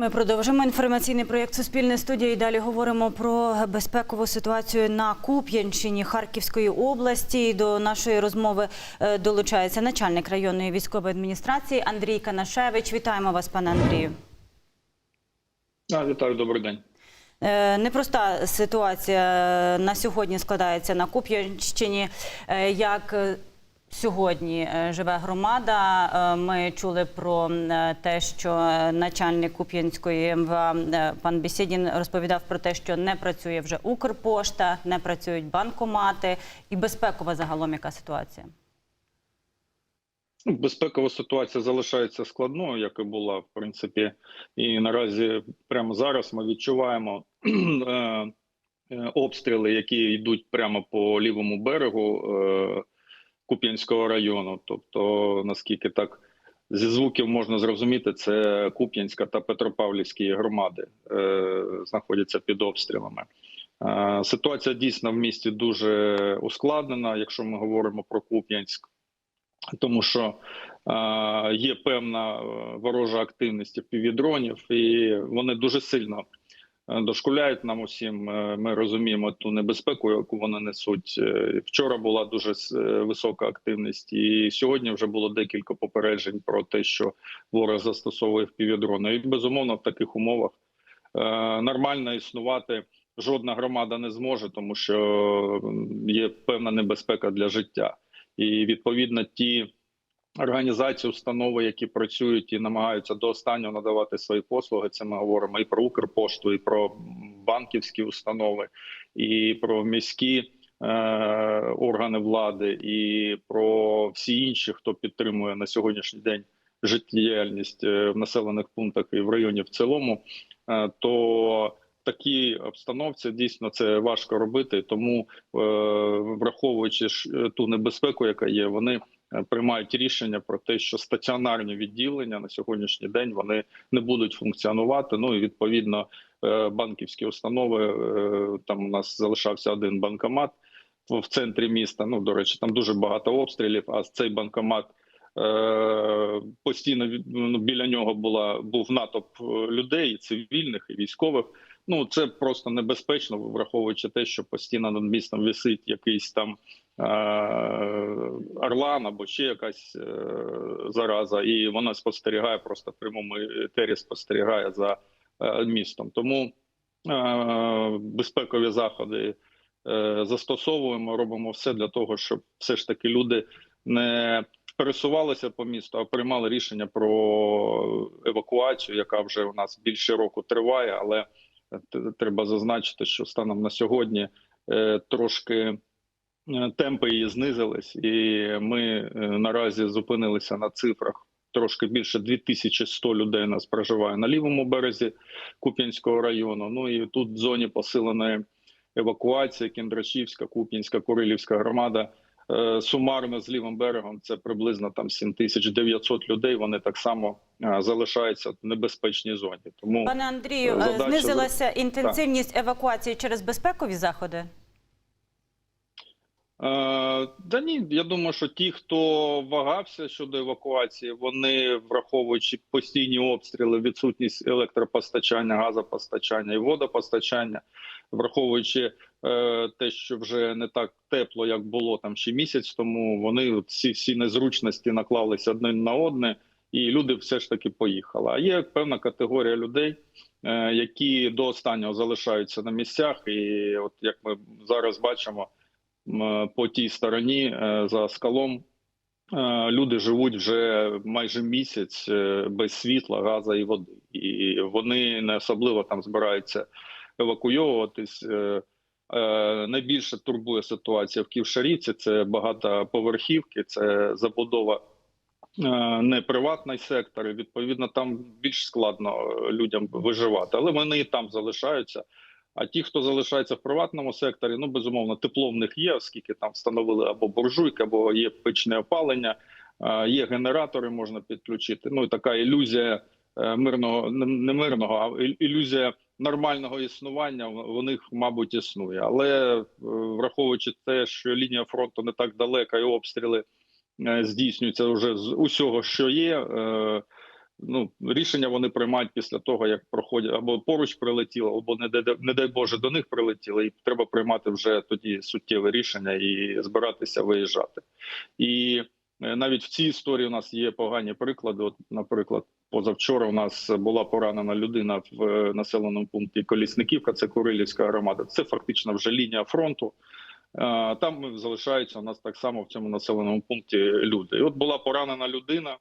Ми продовжимо інформаційний проєкт Суспільне студія. І далі говоримо про безпекову ситуацію на Куп'янщині Харківської області. І До нашої розмови е, долучається начальник районної військової адміністрації Андрій Канашевич. Вітаємо вас, пане Андрію. А, вітаю, добрий день. Е, Непроста ситуація на сьогодні складається на Куп'янщині. Е, Як е, сьогодні е, живе громада? Е, Ми чули про е, те, що начальник Куп'янської МВА пан Бісідін розповідав про те, що не працює вже Укрпошта, не працюють банкомати і безпекова загалом яка ситуація? Ну, Безпекова ситуація залишається складною, як і була в принципі, і наразі прямо зараз ми відчуваємо обстріли, які йдуть прямо по лівому берегу Куп'янського району. Тобто, наскільки так зі звуків можна зрозуміти, це Куп'янська та Петропавлівські громади е, знаходяться під обстрілами. Е, Ситуація дійсно в місті дуже ускладнена, якщо ми говоримо про Куп'янськ. Тому що е, є певна е, ворожа активність півдронів, і вони дуже сильно дошкуляють нам усім. Е, Ми розуміємо ту небезпеку, яку вони несуть. Е, Вчора була дуже е, висока активність, і сьогодні вже було декілька попереджень про те, що ворог застосовує півдрони. І безумовно в таких умовах е, нормально існувати. Жодна громада не зможе, тому що є певна небезпека для життя і відповідно ті організації, установи, які працюють і намагаються до останнього надавати свої послуги. Це ми говоримо і про Укрпошту, і про банківські установи, і про міські е, органи влади, і про всі інші, хто підтримує на сьогоднішній день життєдіяльність е, в населених пунктах і в районі в цілому. е, то Такі обстановці дійсно це важко робити, тому враховуючи ту небезпеку, яка є, вони приймають рішення про те, що стаціонарні відділення на сьогоднішній день вони не будуть функціонувати. Ну і відповідно е, банківські установи е, там у нас залишався один банкомат в центрі міста. Ну до речі, там дуже багато обстрілів. А цей банкомат е, постійно ну, біля нього була був натовп е, людей, цивільних і військових. Ну це просто небезпечно, враховуючи те, що постійно над містом висить якийсь там е, орлан або ще якась е, зараза, і вона спостерігає просто в прямому етері спостерігає за е, містом. Тому е, безпекові заходи е, застосовуємо, робимо все для того, щоб все ж таки люди не пересувалися по місту, а приймали рішення про евакуацію, яка вже у нас більше року триває, але Треба зазначити, що станом на сьогодні е, трошки е, темпи її знизились, і ми е, наразі зупинилися на цифрах. Трошки більше 2100 людей нас проживає на лівому березі Куп'янського району. Ну і тут в зоні посиленої евакуації Кіндрашівська, Куп'янська, Курилівська громада. Е, Сумарно з лівим берегом це приблизно там 7900 людей. Вони так само е, залишаються в небезпечній зоні. Тому Пане Андрію, е, задача- знизилася інтенсивність евакуації через безпекові заходи? Е, да ні, я думаю, що ті, хто вагався щодо евакуації, вони враховуючи постійні обстріли, відсутність електропостачання, газопостачання і водопостачання, враховуючи е, те, що вже не так тепло, як було там ще місяць тому, вони всі всі незручності наклалися одне на одне, і люди все ж таки поїхали. А є певна категорія людей, е, які до останнього залишаються на місцях, і от як ми зараз бачимо. По тій стороні е, за скалом. е, Люди живуть вже майже місяць е, без світла, газу і води, і вони не особливо там збираються евакуйовуватись. Найбільше турбує ситуація в Ківшарівці. Це багатоповерхівки, це забудова не приватний сектор. Відповідно, там більш складно людям виживати, але вони і там залишаються. А ті, хто залишається в приватному секторі, ну безумовно, тепло в них є, оскільки там встановили або буржуйки, або є печне опалення, є генератори, можна підключити. Ну і така ілюзія е, мирного, не- мирного, а ілюзія нормального існування в в них, мабуть, існує. Але е, враховуючи те, що лінія фронту не так далека, і обстріли е, здійснюються вже з усього, що є. Ну, рішення вони приймають після того, як проходять або поруч прилетіло, або не дай, не дай Боже до них прилетіло, і треба приймати вже тоді суттєве рішення і збиратися виїжджати. І е, навіть в цій історії у нас є погані приклади. От, наприклад, позавчора у нас була поранена людина в е, населеному пункті Колісниківка, це Курилівська громада. Це фактично вже лінія фронту. Там залишаються у нас так само в цьому населеному пункті люди. І от була поранена людина.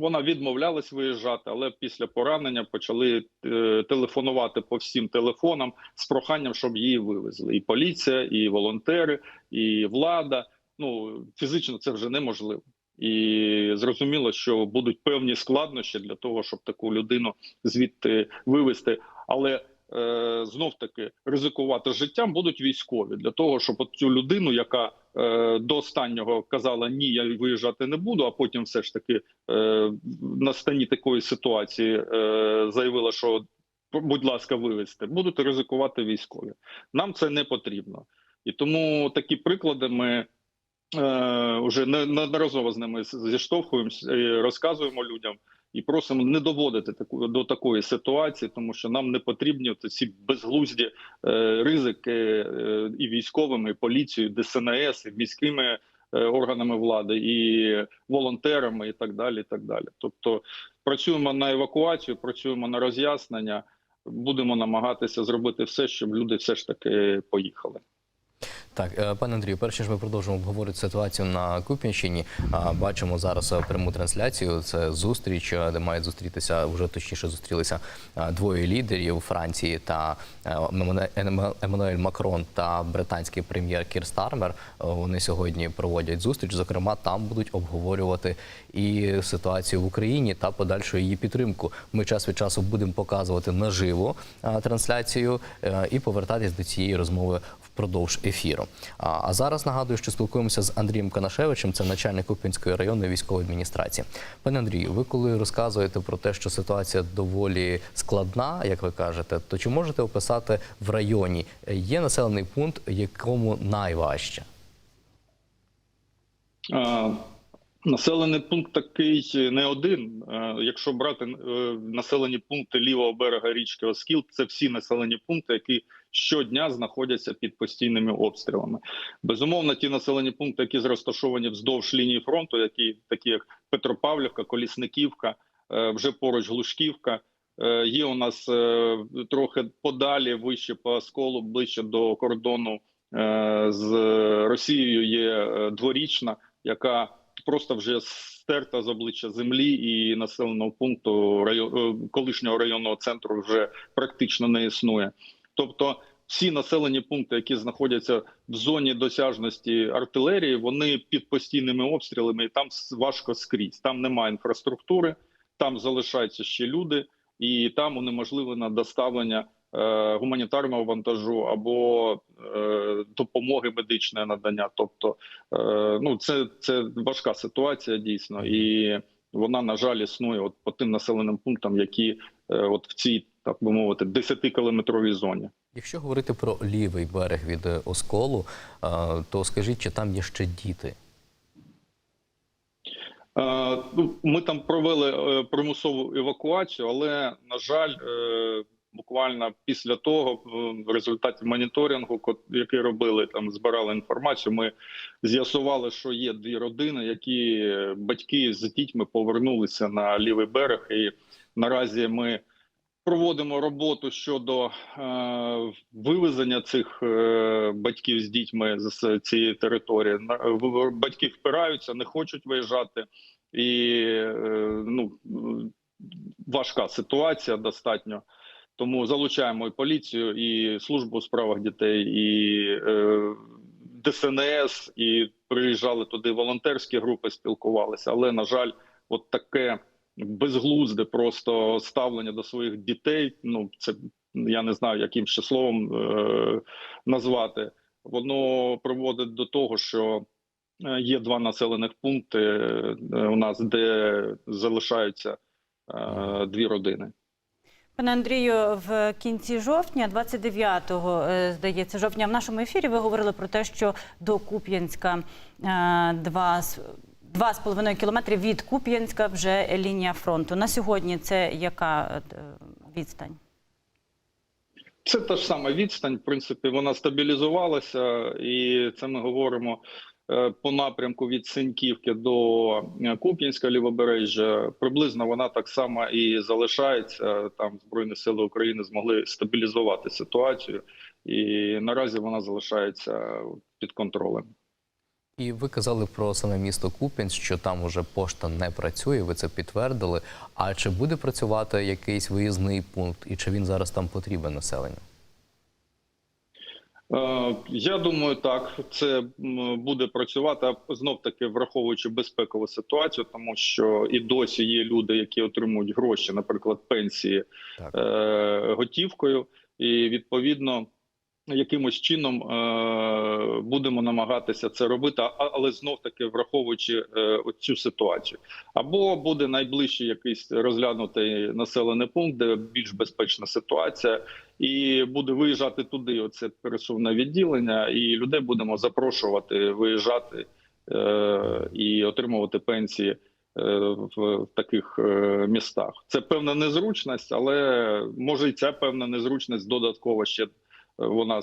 Вона відмовлялась виїжджати, але після поранення почали е, телефонувати по всім телефонам з проханням, щоб її вивезли. І поліція, і волонтери, і влада. Ну фізично це вже неможливо. І зрозуміло, що будуть певні складнощі для того, щоб таку людину звідти вивезти. Але е, знов таки ризикувати життям будуть військові для того, щоб цю людину, яка до останнього казала ні, я виїжджати не буду, а потім все ж таки е, на стані такої ситуації е, заявила, що будь ласка, вивезти, будуть ризикувати військові. Нам це не потрібно, і тому такі приклади ми. Е, не- неодноразово з ними зіштовхуємося, і розказуємо людям і просимо не доводити таку до такої ситуації, тому що нам не потрібні от ці безглузді е, ризики е, і військовими, і поліцією, ДСНС, і міськими е, органами влади, і волонтерами, і так далі. І так далі. Тобто працюємо на евакуацію, працюємо на роз'яснення. Будемо намагатися зробити все, щоб люди все ж таки поїхали. Так, е, пане Андрію, перш ніж ми продовжимо обговорити ситуацію на Куп'янщині, бачимо зараз е, пряму трансляцію. Це зустріч, е, де мають зустрітися вже точніше зустрілися двоє лідерів Франції та Емману- Еммануель Макрон та британський прем'єр Кір Стармер. Вони сьогодні проводять зустріч. Зокрема, там будуть обговорювати і ситуацію в Україні та подальшу її підтримку. Ми час від часу будемо показувати наживо трансляцію і повертатись до цієї розмови впродовж ефіру. А, зараз нагадую, що спілкуємося з Андрієм Канашевичем, це начальник Купінської районної військової адміністрації. Пане Андрію, ви коли розказуєте про те, що ситуація доволі складна, як ви кажете, то чи можете описати в районі е, є населений пункт, якому найважче? Населений пункт такий не один. Е, Якщо брати е, населені пункти лівого берега річки Оскіл, це всі населені пункти, які щодня знаходяться під постійними обстрілами. Безумовно, ті населені пункти, які розташовані вздовж лінії фронту, які такі як Петропавлівка, Колісниківка, е, вже поруч Глушківка. Е, Є у нас е, трохи подалі, вище по осколу, ближче до кордону е, з Росією. Є е, дворічна, яка просто вже стерта з обличчя землі і населеного пункту район, е, колишнього районного центру вже практично не існує. Тобто, всі населені пункти, які знаходяться в зоні досяжності артилерії, вони під постійними обстрілами, і там важко скрізь. Там немає інфраструктури, там залишаються ще люди, і там унеможливлено доставлення гуманітарного вантажу або е, допомоги медичної надання. Тобто, е, ну це, це важка ситуація дійсно, і вона на жаль існує от по тим населеним пунктам, які е, от в цій так би мовити 10-кілометровій зоні. Якщо говорити про лівий берег від е, Осколу, е, то скажіть, чи там є ще діти? Е, ну, Ми там провели е, примусову евакуацію, але на жаль, е, буквально після того, е, в результаті моніторингу, який робили, там збирали інформацію. Ми з'ясували, що є дві родини, які е, батьки з дітьми повернулися на лівий берег, і наразі ми. Проводимо роботу щодо е, вивезення цих е, батьків з дітьми з цієї території. Батьки впираються, не хочуть виїжджати, і е, ну важка ситуація достатньо. Тому залучаємо і поліцію, і службу у справах дітей, і е, ДСНС, і приїжджали туди волонтерські групи, спілкувалися. Але на жаль, от таке безглузде просто ставлення до своїх дітей. Ну це я не знаю, яким ще словом е, назвати. Воно приводить до того, що е, є два населених пункти е, у нас, де залишаються е, дві родини. Пане Андрію, в кінці жовтня, 29-го, е, здається, жовтня, в нашому ефірі ви говорили про те, що до Куп'янська е, два с- Два з половиною кілометри від Куп'янська вже лінія фронту. На сьогодні це яка е, відстань? Це та ж сама відстань. В принципі, вона стабілізувалася, і це ми говоримо по напрямку від Синьківки до е, Куп'янська лівобережжя. Приблизно вона так само і залишається. Там Збройні сили України змогли стабілізувати ситуацію, і наразі вона залишається під контролем. І ви казали про саме місто Куп'янськ, що там уже пошта не працює. Ви це підтвердили. А чи буде працювати якийсь виїзний пункт, і чи він зараз там потрібен населенню? Е, Я думаю, так це буде працювати знов таки враховуючи безпекову ситуацію, тому що і досі є люди, які отримують гроші, наприклад, пенсії Так. е, готівкою, і відповідно якимось чином е, будемо намагатися це робити, але знов таки враховуючи е, цю ситуацію. Або буде найближчий якийсь розглянутий населений пункт, де більш безпечна ситуація, і буде виїжджати туди. Оце пересувне відділення, і людей будемо запрошувати виїжджати е, і отримувати пенсії. е, В таких е, містах це певна незручність, але може і ця певна незручність додатково ще е, вона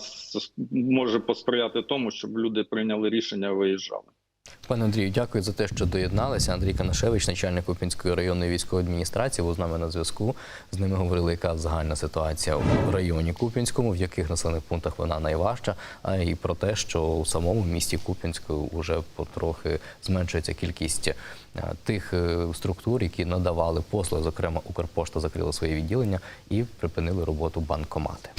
може посприяти тому, щоб люди прийняли рішення виїжджали. Пане Андрію, дякую за те, що доєдналися. Андрій Канашевич, начальник Купінської районної військової адміністрації, був з нами на зв'язку. З ними говорили, яка загальна ситуація в районі Купінському, в яких населених пунктах вона найважча, а і про те, що у самому місті Купінську вже потрохи зменшується кількість е, тих е, структур, які надавали послуги. Зокрема, Укрпошта закрила свої відділення і припинили роботу банкомати.